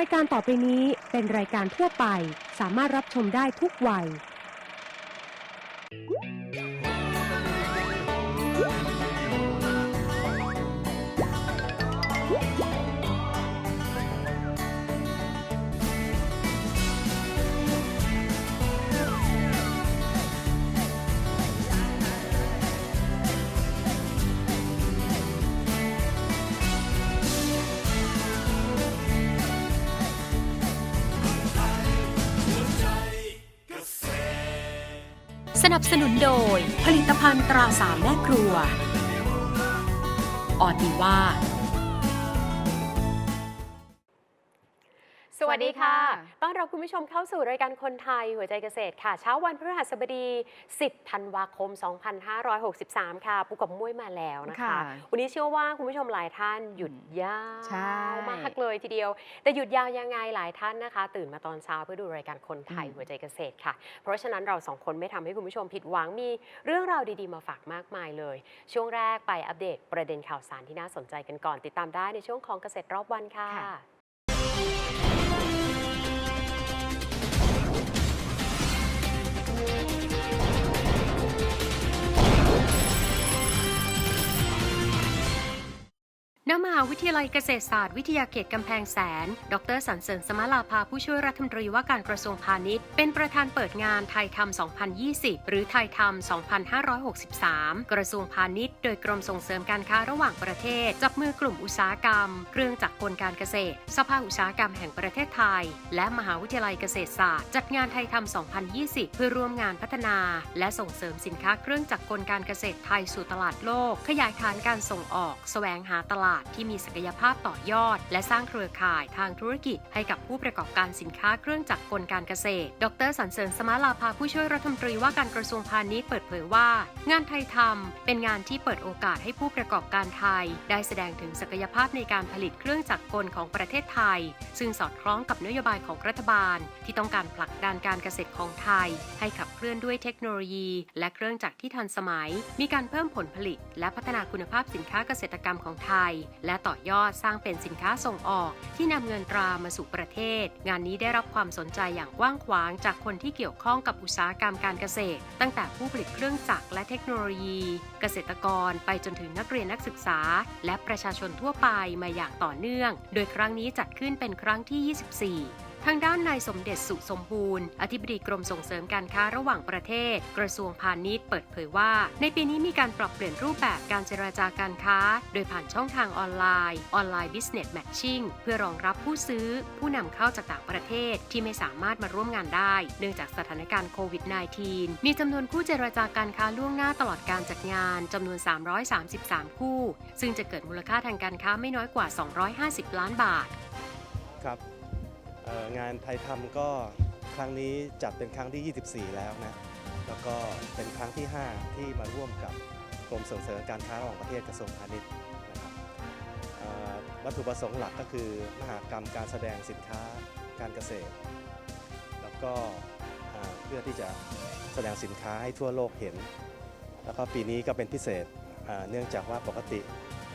รายการต่อไปนี้เป็นรายการทั่วไป สามารถรับชมได้ทุกวัยส นับสนุนโดย ผลิตภัณฑ์ตราสามแม่ครัว ออติว่า วัสดีค่ะ ต้อนรับคุณผู้ชมเข้าสู่รายการคนไทยหัวใจเกษตรค่ะ เช้าวันพฤหัสบดี 10 ธันวาคม 2563 ค่ะ ปุกกับมุ้ยมาแล้วนะคะค่ะวันนี้เชื่อว่าคุณผู้ชมหลายท่านหยุดยาใช่วมากเลยทีเดียว แต่หยุดยาวยังไงหลายท่านนะคะ ตื่นมาตอนเช้าเพื่อดูรายการคนไทยอืมหัวใจเกษตรค่ะ เพราะฉะนั้นเราสองคนไม่ทำให้คุณผู้ชมผิดหวัง มีเรื่องราวดีๆมาฝากมากมายเลย ช่วงแรกไปอัปเดตประเด็นข่าวสารที่น่าสนใจกันก่อน ติดตามได้ในช่วงของเกษตรรอบวันค่ะ ค่ ณมหาวิทยาลัยเกษตรศาสตร์วิทยาเขตกำแพงแสน ดรสันเสริญสมาลาภาผู้ช่วยรัฐมนตรีว่าการกระทรวงพาณิชย์ เป็นประธานเปิดงานไทยธรรม2020 หรือไทยธรรม2563 กระทรวงพาณิชย์ โดยกรมส่งเสริมการค้าระหว่างประเทศ จับมือกลุ่มอุตสาหกรรม เครื่องจักรกลการเกษตร สภาอุตสาหกรรมแห่งประเทศไทย และมหาวิทยาลัยเกษตรศาสตร์ จัดงานไทยธรรม2020 เพื่อร่วมงานพัฒนา และส่งเสริมสินค้าเครื่องจักรกลการเกษตรไทยสู่ตลาดโลก ขยายฐานการส่งออก แสวงหาตลาดที่มีศักยภาพต่อยอด และสร้างเครือข่ายทางธุรกิจให้กับผู้ประกอบการสินค้าเครื่องจักรกลการเกษตร ดรสันเสริญสมาลาภาผู้ช่วยรัฐมนตรีว่าการกระทรวงพาณิชย์เปิดเผยว่า งานไทยธรรมเป็นงานที่เปิดโอกาสให้ผู้ประกอบการไทย ได้แสดงถึงศักยภาพในการผลิตเครื่องจักรกลของประเทศไทย ซึ่งสอดคล้องกับนโยบายของรัฐบาล ที่ต้องการผลักดันการเกษตรของไทย ให้ขับเคลื่อนด้วยเทคโนโลยี และเครื่องจักรที่ทันสมัย มีการเพิ่มผลผลิต และพัฒนาคุณภาพสินค้าเกษตรกรรมของไทยและต่อยอดสร้างเป็นสินค้าส่งออก ที่นำเงินตรามาสู่ประเทศ งานนี้ได้รับความสนใจอย่างกว้างขวางจากคนที่เกี่ยวข้องกับอุตสาหกรรมการเกษตร ตั้งแต่ผู้ผลิตเครื่องจักรและเทคโนโลยี เกษตรกรไปจนถึงนักเรียนนักศึกษา และประชาชนทั่วไปมาอย่างต่อเนื่อง โดยครั้งนี้จัดขึ้นเป็นครั้งที่ 24 ทางด้านนายสมเด็จสุสมบูรณ์ อธิบดีกรมส่งเสริมการค้าระหว่างประเทศ กระทรวงพาณิชย์เปิดเผยว่า ในปีนี้มีการปรับเปลี่ยนรูปแบบการเจราจาการค้า โดยผ่านช่องทางออนไลน์ออนไลน์ Business Matching เพื่อรองรับผู้ซื้อ ผู้นำเข้าจากต่างประเทศที่ไม่สามารถมาร่วมงานได้ เนื่องจากสถานการณ์โควิด -19 มีจำนวนคู่เจราจาการค้าล่วงหน้าตลอดการจัดงานจำนวน 333 คู่ ซึ่งจะเกิดมูลค่าทางการค้าไม่น้อยกว่า 250 ล้านบาทครับ งานไทยทำก็ครั้งนี้จัดเป็นครั้งที่ 24 แล้วนะแล้วก็เป็นครั้งที่ 5 ที่มาร่วมกับกรมส่งเสริมการค้าระหว่างประเทศกระทรวงพาณิชย์นะครับวัตถุประสงค์หลักก็คือมหากรรมการแสดงสินค้าการเกษตร แล้วก็เพื่อที่จะแสดงสินค้าให้ทั่วโลกเห็น แล้วก็ปีนี้ก็เป็นพิเศษเอ่อเนื่องจากว่าปกติ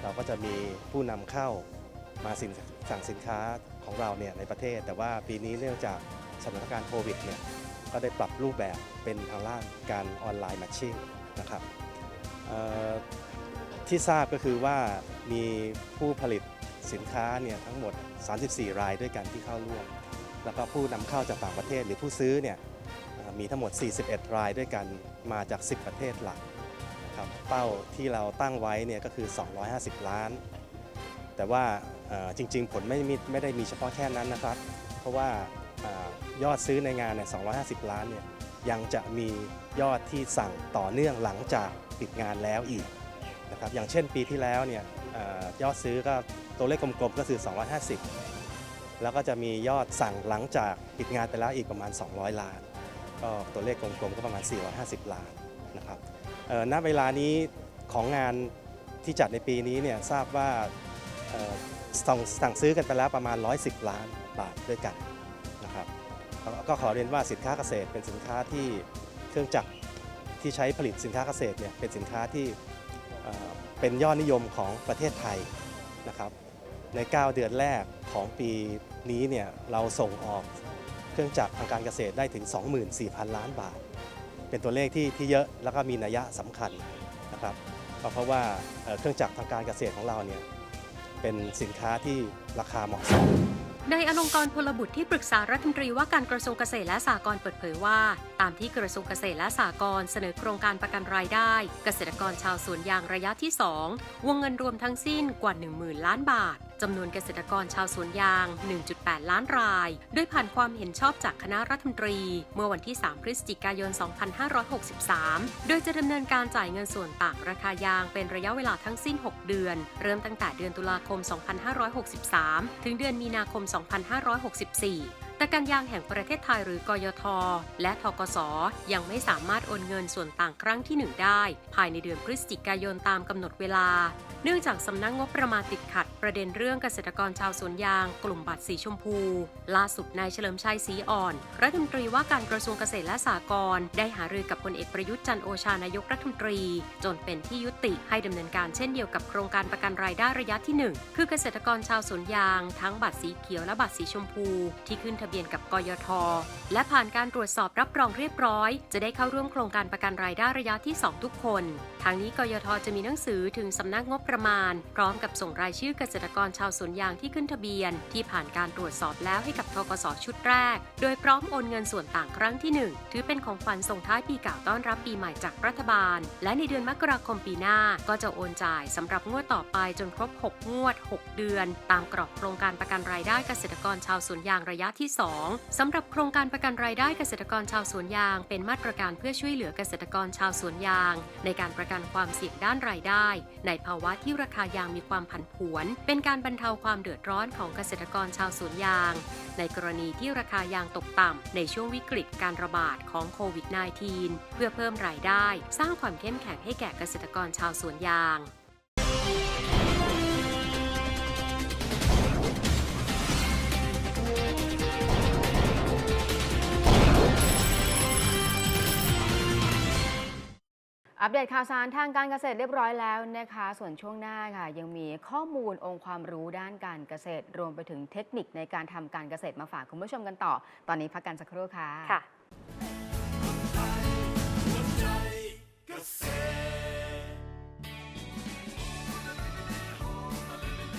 เราก็จะมีผู้นำเข้า มาสินสั่งสินค้าของเราเนี่ยในประเทศ แต่ว่าปีนี้เนื่องจากสถานการณ์โควิดเนี่ยก็ได้ปรับรูปแบบเป็นทางด้านการออนไลน์แมทชิ่งนะครับที่ทราบก็คือว่ามีผู้ผลิตสินค้าเนี่ยทั้งหมด 34 รายด้วยกันที่เข้าร่วม แล้วก็ผู้นำเข้าจากต่างประเทศหรือผู้ซื้อเนี่ยมีทั้งหมด 41 รายด้วยกันมาจาก 10 ประเทศหลักครับเป้าที่เราตั้งไว้เนี่ยก็คือ 250 ล้าน แต่ว่า จริงๆ ผลไม่ไม่ได้มีเฉพาะแค่นั้นนะครับ เพราะว่าอยอดซื้อในงานเนี่ย250 ล้านเนี่ยยังจะมียอดที่สั่งต่อเนื่องหลังจากปิดงานแล้วอีกนะครับอย่างเช่นปีที่แล้วเนี่ยอยอดซื้อก็ตัวเลขกลมๆก็คือ 250 แล้วก็จะมียอดสั่งหลังจากปิดงานไปแล้วอีกประมาณ 200 ล้าน ก็ตัวเลขกลมๆก็ประมาณ 450 ล้านนะครับณเวลานี้ของงานที่จัดในปีนี้เนี่ยทราบว่า สั่งสั่งซื้อกันไปแล้วประมาณ 110 ล้านบาทด้วยกันนะครับแล้วก็ขอเรียนว่าสินค้าเกษตรเป็นสินค้าที่เครื่องจักรที่ใช้ผลิตสินค้าเกษตรเนี่ยเป็นสินค้าที่เป็นยอดนิยมของประเทศไทยนะครับใน 9 เดือนแรกของปีนี้เนี่ยเราส่งออกเครื่องจักรทางการเกษตรได้ถึง 24,000 ล้านบาท เป็นตัวเลขที่ที่เยอะแล้วก็มีนัยยะสำคัญนะครับเพราะว่าเครื่องจักรทางการเกษตรของเราเนี่ย เป็นสินค้าที่ราคาเหมาะสมนายอลงกรพลบุตรที่ปรึกษารัฐมนตรีว่าการกระทรวงเกษตรและสหกรณ์เปิดเผยว่า ตามที่กระทรวงเกษตรและสหกรณ์เสนอโครงการประกันรายได้ เกษตรกรชาวสวนยางระยะที่ 2 วงเงินรวมทั้งสิ้นกว่า 10,000 ล้านบาทจำนวนเกษตรกรชาวสวนยาง 1.8 ล้านราย โดยผ่านความเห็นชอบจากคณะรัฐมนตรี เมื่อวันที่ 3 พฤศจิกายน 2563 โดยจะดำเนินการจ่ายเงินส่วนต่างราคายางเป็นระยะเวลาทั้งสิ้น 6 เดือน เริ่มตั้งแต่เดือนตุลาคม 2563 ถึงเดือนมีนาคม 2564แต่การยางแห่งประเทศไทยหรือกยท และทกส ยังไม่สามารถโอนเงินส่วนต่างครั้งที่ 1 ได้ ภายในเดือนพฤศจิกายนตามกำหนดเวลา เนื่องจากสำนักงบประมาณติดขัด ประเด็นเรื่องเกษตรกรชาวสวนยาง กลุ่มบัตรสีชมพู ล่าสุดนายเฉลิมชัยศรีอ่อน รัฐมนตรีว่าการกระทรวงเกษตรและสหกรณ์ได้หารือกับพลเอกประยุทธ์จันโอชานายกรัฐมนตรี จนเป็นที่ยุติให้ดำเนินการเช่นเดียวกับโครงการประกันรายได้ระยะที่ 1 คือเกษตรกรชาวสวนยาง ทั้งบัตรสีเขียวและบัตรสีชมพู ที่ขึ้นทะเบียนกับกยท และผ่านการตรวจสอบรับรองเรียบร้อย จะได้เข้าร่วมโครงการประกันรายได้ระยะที่ 2 ทุกคนทางนี้กยทจะมีหนังสือถึงสำนักงบประมาณ พร้อมกับส่งรายชื่อเกษตรกรชาวสวนยางที่ขึ้นทะเบียน ที่ผ่านการตรวจสอบแล้วให้กับทกสชุดแรก โดยพร้อมโอนเงินส่วนต่างครั้งที่ 1 ถือเป็นของขวัญส่งท้ายปีเก่าต้อนรับปีใหม่จากรัฐบาล และในเดือนมกราคมปีหน้าก็จะโอนจ่ายสำหรับงวดต่อไปจนครบ 6 งวด 6 เดือน ตามกรอบโครงการประกันรายได้เกษตรกรชาวสวนยางระยะที่ 2สำหรับโครงการประกันรายได้เกษตรกรชาวสวนยาง เป็นมาตรการเพื่อช่วยเหลือเกษตรกรชาวสวนยาง ในการประกันความเสี่ยงด้านรายได้ ในภาวะที่ราคายางมีความผันผวน เป็นการบรรเทาความเดือดร้อนของเกษตรกรชาวสวนยาง ในกรณีที่ราคายางตกต่ำในช่วงวิกฤตการระบาดของโควิด -19 เพื่อเพิ่มรายได้ สร้างความเข้มแข็งให้แก่เกษตรกรชาวสวนยาง อัปเดตข่าวสารทางการเกษตรเรียบร้อยแล้วนะคะ ส่วนช่วงหน้าค่ะยังมีข้อมูลองค์ความรู้ด้านการเกษตร รวมไปถึงเทคนิคในการทำการเกษตรมาฝากคุณผู้ชมกันต่อ ตอนนี้พักกันสักครู่ค่ะ ค่ะ เกษตร